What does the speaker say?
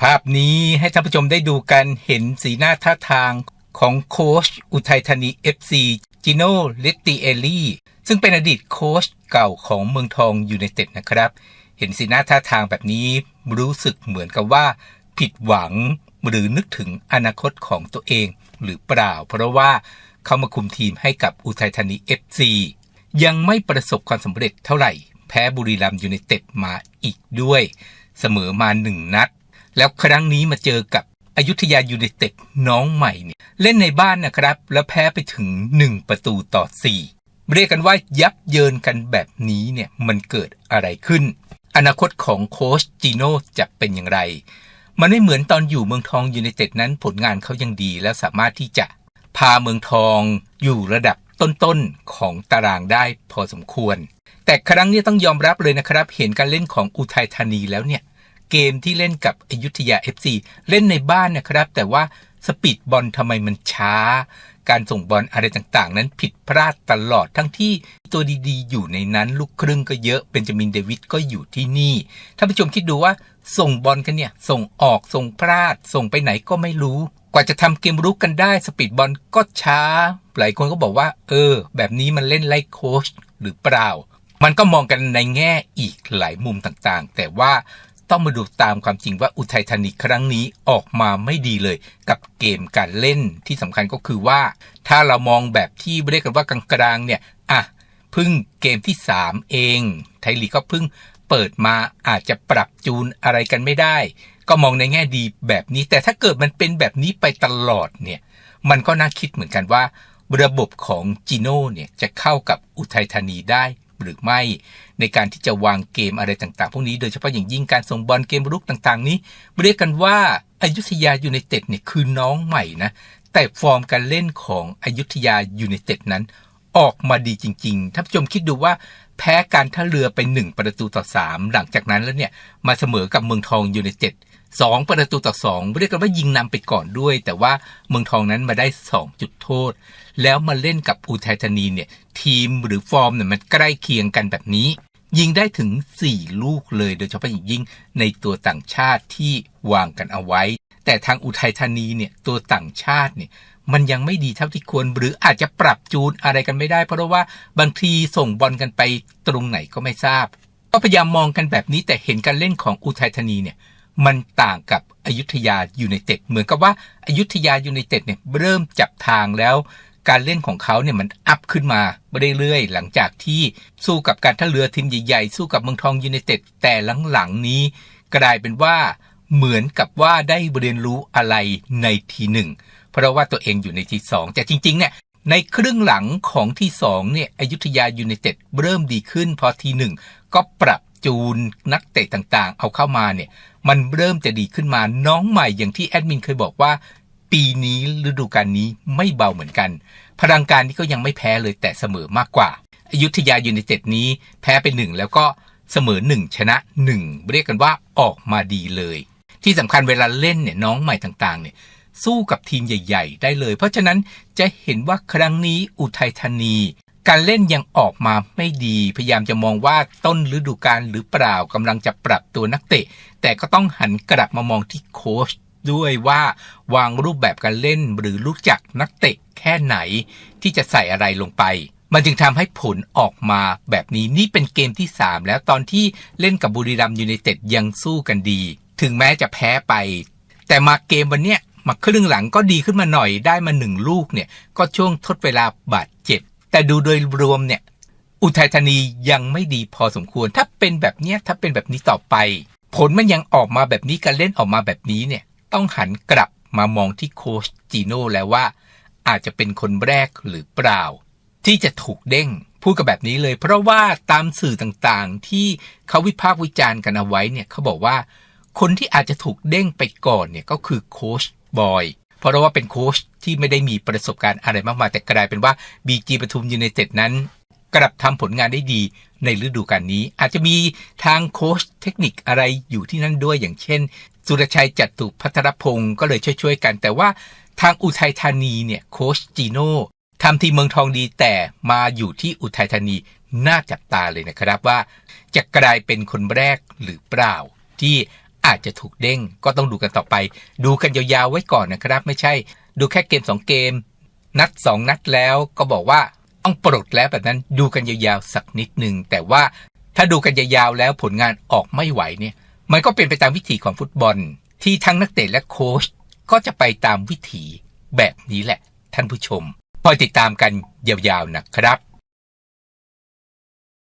ภาพนี้ให้ท่านผู้ชมได้ดูกันเห็นสีหน้าท่าทางของโค้ชอุทัยธานี FC จิโน่เลตติเอลี่ซึ่งเป็นอดีตโค้ชเก่าของเมืองทองยูไนเต็ดนะครับ เห็นสีหน้าท่าทางแบบนี้รู้สึกเหมือนกับว่า ผิดหวังหรือนึกถึงอนาคตของตัวเองหรือเปล่า เพราะว่าเขามาคุมทีมให้กับอุทัยธานี FC ยังไม่ประสบความสำเร็จเท่าไหร่ แพ้บุรีรัมย์ยูไนเต็ดมาอีกด้วย เสมอมาหนึ่งนัด แล้วครั้งนี้มาเจอกับอยุธยายูไนเต็ดน้องใหม่เนี่ยเล่นในบ้านนะครับ แล้วแพ้ไปถึง 1 ประตูต่อ 4 เรียกกันว่ายับเยินกันแบบนี้เนี่ยมันเกิดอะไรขึ้น อนาคตของโค้ชจีโน่จะเป็นอย่างไร มันไม่เหมือนตอนอยู่เมืองทองยูไนเต็ดนั้นผลงานเขายังดี แล้วสามารถที่จะพาเมืองทองอยู่ระดับต้นๆของตารางได้พอสมควร แต่ครั้งนี้ต้องยอมรับเลยนะครับ เห็นการเล่นของอุทัยธานีแล้วเนี่ย เกมที่เล่นกับอยุธยา FC เล่นในบ้านนะครับ แต่ว่าสปีดบอลทำไมมันช้า การส่งบอลอะไรต่างๆ นั้นผิดพลาดตลอดทั้งที่ตัวดีๆ อยู่ในนั้น ลูกครึ่งก็เยอะเบนจามินเดวิดก็อยู่ที่นี่ท่านผู้ชมคิดดูว่าส่งบอลกันเนี่ย ส่งออกส่งพลาด ส่งไปไหนก็ไม่รู้ กว่าจะทำเกมรุกกันได้สปีดบอลก็ช้า หลายคนก็บอกว่า เออ แบบนี้มันเล่นไล่โค้ชหรือเปล่า มันก็มองกันในแง่อีกหลายมุมต่างๆ แต่ว่า ต้องมาดูตามความจริงว่าอุทัยธานีครั้งนี้ออกมาไม่ดีเลย กับเกมการเล่นที่สำคัญก็คือว่า ถ้าเรามองแบบที่เรียกกันว่ากลางๆเนี่ยอะพิ่งเกมที่ 3 เอง ไทยลีกก็พิ่งเปิดมาอาจจะปรับจูนอะไรกันไม่ได้ ก็มองในแง่ดีแบบนี้ แต่ถ้าเกิดมันเป็นแบบนี้ไปตลอดเนี่ยมันก็น่าคิดเหมือนกันว่า ระบบของจีโน่เนี่ยจะเข้ากับอุทัยธานีได้ หรือไม่ ในการที่จะวางเกมอะไรต่างๆ พวกนี้โดยเฉพาะอย่างยิ่งการส่งบอลเกมรุกต่างๆ นี้ เรียกกันว่าอายุทยายูไนเต็ดเนี่ยคือน้องใหม่นะ แต่ฟอร์มการเล่นของอายุทยายูไนเต็ดนั้น ออกมาดีจริงๆท่านผู้ชมคิดดูว่าแพ้การท่าเรือไป1ประตูต่อ 3 หลังจากนั้นแล้วเนี่ยมาเสมอกับเมืองทองยูไนเต็ด สองประตูต่อสองเรียกกันว่ายิงนำไปก่อนด้วย แต่ว่าเมืองทองนั้นมาได้ 2 จุดโทษ แล้วมาเล่นกับอุทัยธานีเนี่ยทีมหรือฟอร์มเนี่ยมันใกล้เคียงกันแบบนี้ ยิงได้ถึง 4 ลูกเลยโดยเฉพาะอย่างยิ่งในตัวต่างชาติที่วางกันเอาไว้ แต่ทางอุทัยธานีเนี่ยตัวต่างชาติเนี่ยมันยังไม่ดีเท่าที่ควร หรืออาจจะปรับจูนอะไรกันไม่ได้ เพราะว่าบางทีส่งบอลกันไปตรงไหนก็ไม่ทราบ ก็พยายามมองกันแบบนี้แต่เห็นการเล่นของอุทัยธานีเนี่ย มันต่างกับอยุธยายูไนเต็ดเหมือนกับว่าอายุทยายูไนเต็ดเนี่ยเริ่มจับทางแล้ว การเล่นของเขาเนี่ยมันอัพขึ้นมาเรื่อยๆหลังจากที่สู้กับการท่าเรือทีมใหญ่ๆ สู้กับเมืองทองยูไนเต็ดแต่หลังๆนี้ กลายเป็นว่าเหมือนกับว่าได้เรียนรู้อะไรในทีหนึ่งเพราะว่าตัวเองอยู่ในทีสองแต่จริงๆเนี่ยในครึ่งหลังของที่สองเนี่ยอยุธยายูไนเต็ดเริ่มดีขึ้นพอทีหนึ่งก็ปรับจูนนักเตะต่างๆ เอาเข้ามาเนี่ย มันเริ่มจะดีขึ้นมาน้องใหม่อย่างที่แอดมินเคยบอกว่า ปีนี้ฤดูกาลนี้ไม่เบาเหมือนกัน พลังการนี้ก็ยังไม่แพ้เลยแต่เสมอมากกว่าอายุทยายูไนเต็ดนี้แพ้ไปหนึ่งแล้วก็เสมอหนึ่งชนะหนึ่งเรียกกันว่าออกมาดีเลย ที่สำคัญเวลาเล่นเนี่ยน้องใหม่ต่างๆเนี่ยสู้กับทีมใหญ่ ๆ ได้เลย เพราะฉะนั้นจะเห็นว่าครั้งนี้อุทัยธานี การเล่นยังออกมาไม่ดี พยายามจะมองว่าต้นฤดูกาลหรือเปล่ากำลังจะปรับตัวนักเตะ แต่ก็ต้องหันกลับมามองที่โค้ชด้วยว่าวางรูปแบบการเล่นหรือรู้จักนักเตะแค่ไหน ที่จะใส่อะไรลงไป มันจึงทำให้ผลออกมาแบบนี้นี่เป็นเกมที่ 3 แล้วตอนที่เล่นกับบุรีรัมยูไนเต็ดยังสู้กันดี ถึงแม้จะแพ้ไป แต่มาเกมวันเนี้ยมาครึ่งหลังก็ดีขึ้นมาหน่อยได้มาหนึ่งลูกเนี่ยก็ช่วงทดเวลาบาด แต่ดูโดยรวมเนี่ย อุทัยธานียังไม่ดีพอสมควร ถ้าเป็นแบบเนี้ยถ้าเป็นแบบนี้ต่อไป ผลมันยังออกมาแบบนี้การเล่นออกมาแบบนี้เนี่ย ต้องหันกลับมามองที่โคชจีโน่แล้วว่า อาจจะเป็นคนแรกหรือเปล่า ที่จะถูกเด้งพูดกับแบบนี้เลย เพราะว่าตามสื่อต่างๆ ที่เขาวิพากษ์วิจารณ์กันเอาไว้เนี่ยเขาบอกว่า คนที่อาจจะถูกเด้งไปก่อนเนี่ยก็คือโคชบอย เพราะว่าเป็นโค้ชที่ไม่ได้มีประสบการณ์อะไรมากมายแต่กลายเป็นว่าบีจีปทุมยูไนเต็ดนั้น กลับทำผลงานได้ดีในฤดูกาลนี้ อาจจะมีทางโค้ชเทคนิคอะไรอยู่ที่นั่นด้วยอย่างเช่น สุรชัยจัตุพัทรพงศ์ก็เลยช่วยๆกัน แต่ว่าทางอุทัยธานีเนี่ยโค้ชจีโน่ทำทีมเมืองทองดีแต่มาอยู่ที่อุทัยธานีน่าจับตาเลยนะครับว่า จะกลายเป็นคนแรกหรือเปล่า ที่ อาจจะถูกเด้ง ก็ต้องดูกันต่อไป ดูกันยาวๆไว้ก่อนนะครับ ไม่ใช่ ดูแค่เกม 2 เกม นัด 2 นัดแล้วก็บอกว่าต้องปลดแล้วแบบนั้นดูกันยาวๆสักนิดหนึ่งแต่ว่าถ้าดูกันยาวๆแล้วผลงานออกไม่ไหวเนี่ย มันก็เป็นไปตามวิถีของฟุตบอล ที่ทั้งนักเตะและโค้ชก็จะไปตามวิถีแบบนี้แหละ ท่านผู้ชมคอยติดตามกันยาวๆนะครับ